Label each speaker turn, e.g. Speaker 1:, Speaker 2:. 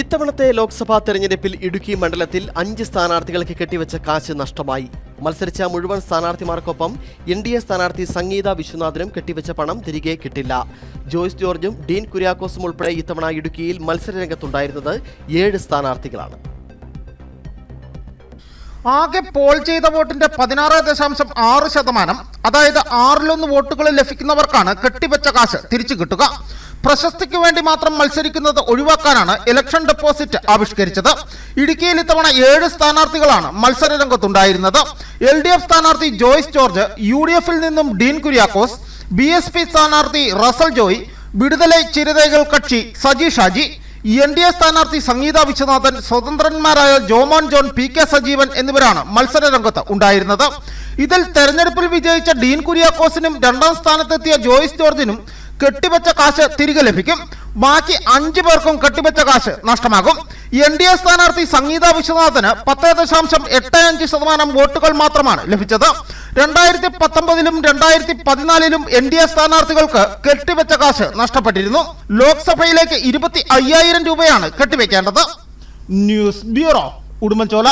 Speaker 1: ഇത്തവണത്തെ ലോക്സഭാ തെരഞ്ഞെടുപ്പിൽ ഇടുക്കി മണ്ഡലത്തിൽ അഞ്ച് സ്ഥാനാർത്ഥികൾക്ക് കെട്ടിവെച്ച കാശ് നഷ്ടമായി. മത്സരിച്ച മുഴുവൻ സ്ഥാനാർത്ഥിമാർക്കൊപ്പം എൻ ഡി എ സ്ഥാനാർത്ഥി സംഗീത വിശ്വനാഥനും കെട്ടിവെച്ച പണം തിരികെ കിട്ടില്ല. ജോയ്സ് ജോർജും ഡീൻ കുര്യാക്കോസും ഉൾപ്പെടെ ഇത്തവണ ഇടുക്കിയിൽ മത്സരരംഗത്തുണ്ടായിരുന്നത് ഏഴ് സ്ഥാനാർത്ഥികളാണ്.
Speaker 2: ആകെ പോൾ ചെയ്ത വോട്ടിന്റെ പതിനാറ് ദശാംശം ആറ് ശതമാനം അതായത് ആറിലൊന്ന് വോട്ടുകൾ ലഭിക്കുന്നവർക്കാണ് കെട്ടിവെച്ച കാശ് തിരിച്ചു കിട്ടുക. പ്രശസ്തിക്ക് വേണ്ടി മാത്രം മത്സരിക്കുന്നത് ഒഴിവാക്കാനാണ് ഇലക്ഷൻ ഡെപ്പോസിറ്റ് ആവിഷ്കരിച്ചത്. ഇടുക്കിയിൽ ഇത്തവണ ഏഴ് സ്ഥാനാർത്ഥികളാണ് മത്സര രംഗത്തുണ്ടായിരുന്നത് എൽ ഡി എഫ് സ്ഥാനാർത്ഥി ജോയ്സ് ജോർജ് യു ഡി എഫിൽ നിന്നും Dean Kuriakose B S P സ്ഥാനാർത്ഥി Russel Joy Viduthalai Chiruthaigal Katchi Saji Shaji N D A സ്ഥാനാർത്ഥി സംഗീത വിശ്വനാഥൻ സ്വതന്ത്രന്മാരായ ജോമോൻ ജോൺ പി കെ സജീവൻ എന്നിവരാണ് മത്സര രംഗത്ത് ഉണ്ടായിരുന്നത്. ഇതിൽ തെരഞ്ഞെടുപ്പിൽ വിജയിച്ച ഡീൻ കുര്യാക്കോസിനും രണ്ടാം സ്ഥാനത്തെത്തിയ ജോയ്സ് ജോർജിനും കെട്ടിവെച്ച കാശ് തിരികെ ലഭിക്കും. ബാക്കി അഞ്ചു പേർക്കും കെട്ടിവെച്ച കാശ് നഷ്ടമാകും. എൻ ഡി എ സ്ഥാനാർത്ഥി സംഗീത വിശ്വനാഥന് പത്ത് ദശാംശം എട്ട് അഞ്ച് ശതമാനം വോട്ടുകൾ മാത്രമാണ് ലഭിച്ചത്. രണ്ടായിരത്തി പത്തൊമ്പതിലും രണ്ടായിരത്തി പതിനാലിലും എൻ ഡി എ സ്ഥാനാർത്ഥികൾക്ക് കെട്ടിവെച്ച കാശ് നഷ്ടപ്പെട്ടിരുന്നു. ലോക്സഭയിലേക്ക് ഇരുപത്തി അയ്യായിരം രൂപയാണ് കെട്ടിവെക്കേണ്ടത്. News bureau Udumbanchola.